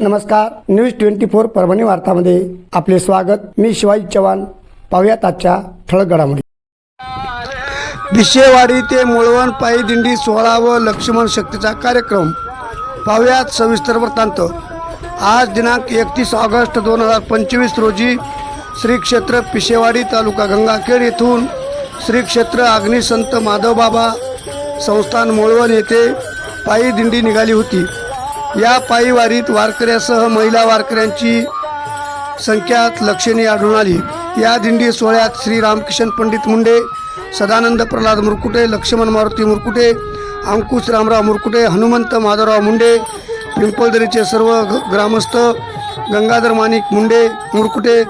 नमस्कार. News twenty four Parbhani वार्तामध्ये आपले स्वागत. मी शिवाजी चव्हाण. पाहुयात आजच्या ठळक घडामोडी भिशेवाडी ते मुळवण पायी दिंडी सोहळा व लक्ष्मण शक्तीचा कार्यक्रम. पाहुयात सविस्तर वृत्तांत. आज दिनांक एकतीस ऑगस्ट दोन हजार पंचवीस रोजी श्री क्षेत्र पिशेवाडी तालुका गंगाखेड येथून श्री क्षेत्र अग्निसंत माधवबाबा संस्थान मुळवण येथे पायी दिंडी निघाली होती. या पायी वारीत वारकऱ्यासह महिला वारकऱ्यांची संख्या लक्षणीय आढळून आली. या दिंडी सोहळ्यात श्री रामकिशन पंडित मुंडे सदानंद प्रल्हाद मुरकुटे लक्ष्मण मारुती मुरकुटे अंकुश रामराव मुरकुटे हनुमंत माधवराव मुंडे पिंपळदरीचे सर्व ग- ग्रामस्थ गंगाधर माणिक मुंडे मुरकुटे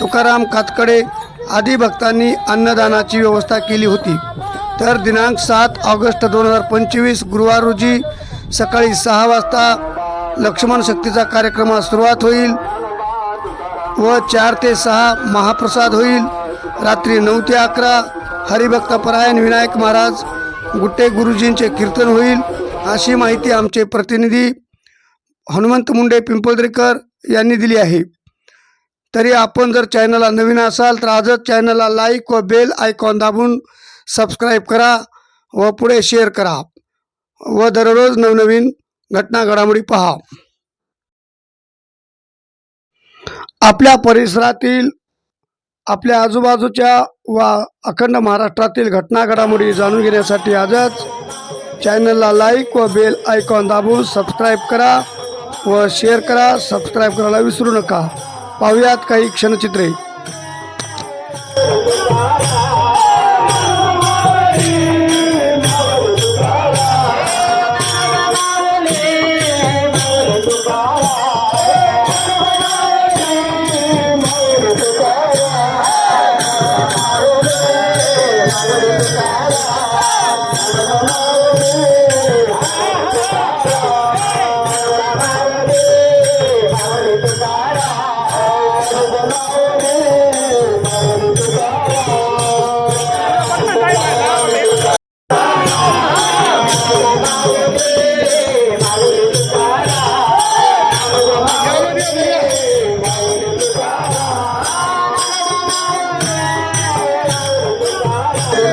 तुकाराम कातकडे आदी भक्तांनी अन्नदानाची व्यवस्था केली होती. तर दिनांक सात ऑगस्ट दोन हजार पंचवीस गुरुवार रोजी सकाळी सहा वाजता लक्ष्मण शक्तीचा कार्यक्रमास सुरुवात होईल व चार ते सहा महाप्रसाद होईल. रात्री नऊ ते अकरा हरिभक्त परायण विनायक महाराज गुट्टे गुरुजींचे कीर्तन होईल अशी माहिती आमचे प्रतिनिधी हनुमंत मुंडे पिंपळदरेकर यांनी दिली आहे. तरी आपण जर चॅनलला नवीन असाल तर आजच चॅनलला लाईक व बेल आयकॉन दाबून सबस्क्राईब करा व पुढे शेअर करा. व दररोज नवनवीन घटना घडामोडी पहा. आपल्या परिसरातील आपल्या आजूबाजूच्या व अखंड महाराष्ट्रातील घटना घडामोडी जाणून घेण्यासाठी आजच चॅनलला लाईक व बेल आयकॉन दाबून सबस्क्राईब करा व शेअर करा. सबस्क्राईब करायला विसरू नका. पाहूयात काही क्षणचित्रे. Thank you.